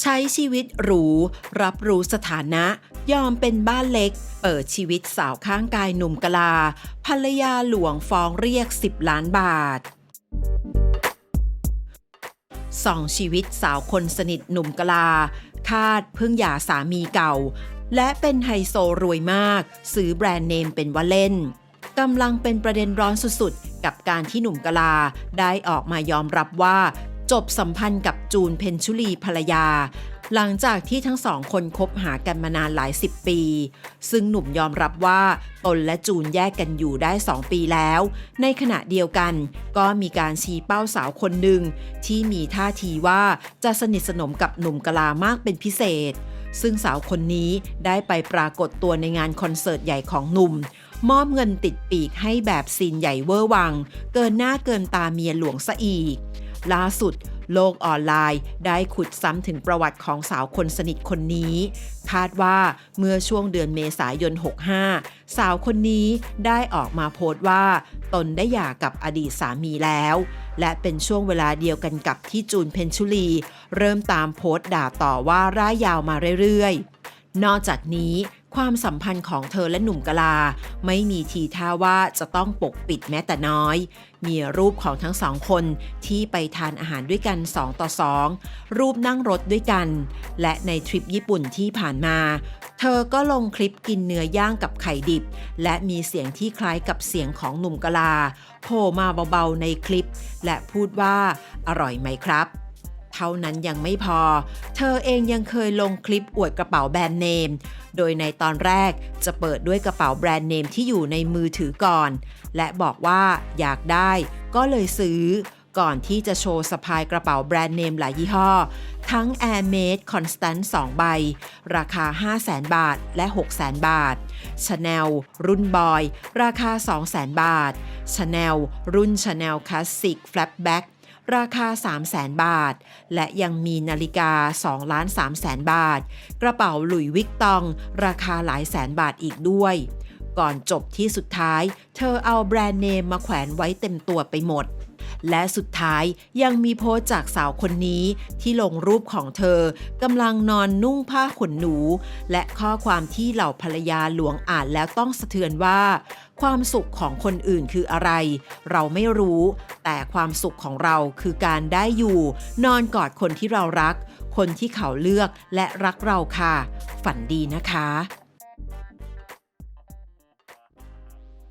ใช้ชีวิตหรู รับรู้สถานะ ยอมเป็นบ้านเล็ก เปิดชีวิตสาวข้างกายหนุ่มกะลา ภรรยาหลวงฟ้องเรียก 10 ล้านบาทส่องชีวิตสาวคนสนิทหนุ่มกะลา คาดเพิ่งหย่าสามีเก่า และเป็นไฮโซรวยมาก ซื้อแบรนด์เนมเป็นว่าเล่นกำลังเป็นประเด็นร้อนสุดๆ กับการที่หนุ่มกะลาได้ออกมายอมรับว่า จบสัมพันธ์กับจูนเพนชุลีภรรยา หลังจากที่ทั้งสองคนคบหากันมานานหลายสิบปี ซึ่งหนุ่มยอมรับว่าตนและจูนแยกกันอยู่ได้ 2 ปีแล้ว ในขณะเดียวกัน ก็มีการชี้เป้าสาวคนหนึ่ง ที่มีท่าทีว่าจะสนิทสนมกับหนุ่มกลามากเป็นพิเศษ ซึ่งสาวคนนี้ได้ไปปรากฏตัวในงานคอนเสิร์ตใหญ่ของหนุ่มมอบเงินติดปีกให้แบบซีนใหญ่เวอร์วัง เกินหน้าเกินตาเมียหลวงซะอีก ล่าสุด โลกออนไลน์ได้ขุดซ้ำถึงประวัติของสาวคนสนิทคนนี้ คาดว่าเมื่อช่วงเดือนเมษายน 65 สาวคนนี้ได้ออกมาโพสต์ว่า ตนได้หย่ากับอดีตสามีแล้ว และเป็นช่วงเวลาเดียวกันกับที่จูนเพนชุลี เริ่มตามโพสต์ด่าต่อว่าร่ายยาวมาเรื่อยๆนอกจากนี้ ความสัมพันธ์ของเธอและหนุ่มกะลา ไม่มีทีท่าว่าจะต้องปกปิดแม้แต่น้อย มีรูปของทั้งสองคนที่ไปทานอาหารด้วยกัน 2 ต่อ 2 รูปนั่งรถด้วยกัน และในทริปญี่ปุ่นที่ผ่านมา เธอก็ลงคลิปกินเนื้อย่างกับไข่ดิบ และมีเสียงที่คล้ายกับเสียงของหนุ่มกะลาโผล่มาเบาๆในคลิป และพูดว่าอร่อยไหมครับเท่านั้นยังไม่พอ เธอเองยังเคยลงคลิปอวดกระเป๋าแบรนด์เนม โดยในตอนแรกจะเปิดด้วยกระเป๋าแบรนด์เนมที่อยู่ในมือถือก่อน และบอกว่าอยากได้ก็เลยซื้อ ก่อนที่จะโชว์สะพายกระเป๋าแบรนด์เนมหลายยี่ห้อ ทั้ง Air m a d e Constant 2 ใบ ราคา 500,000 บาทและ 600,000 บาท Chanel รุ่นบอย ราคา 200,000 บาท Chanel รุ่น Chanel Classic Flapback ราคา 3 0 0แสนบาท และยังมีนาฬิกา2ล้าน3แสนบาท กระเป๋าหลุยวิกตอง ราคาหลายแสนบาทอีกด้วย ก่อนจบที่สุดท้าย เธอเอาแบรนด์เนมมาแขวนไว้เต็มตัวไปหมด และสุดท้ายยังมีโพสจากสาวคนนี้ที่ลงรูปของเธอกำลังนอนนุ่งผ้าขนหนู และข้อความที่เหล่าภรรยาหลวงอ่านแล้วต้องสะเทือนว่า ความสุขของคนอื่นคืออะไร เราไม่รู้ แต่ความสุขของเราคือการได้อยู่ นอนกอดคนที่เรารัก คนที่เขาเลือกและรักเราค่ะ ฝันดีนะคะ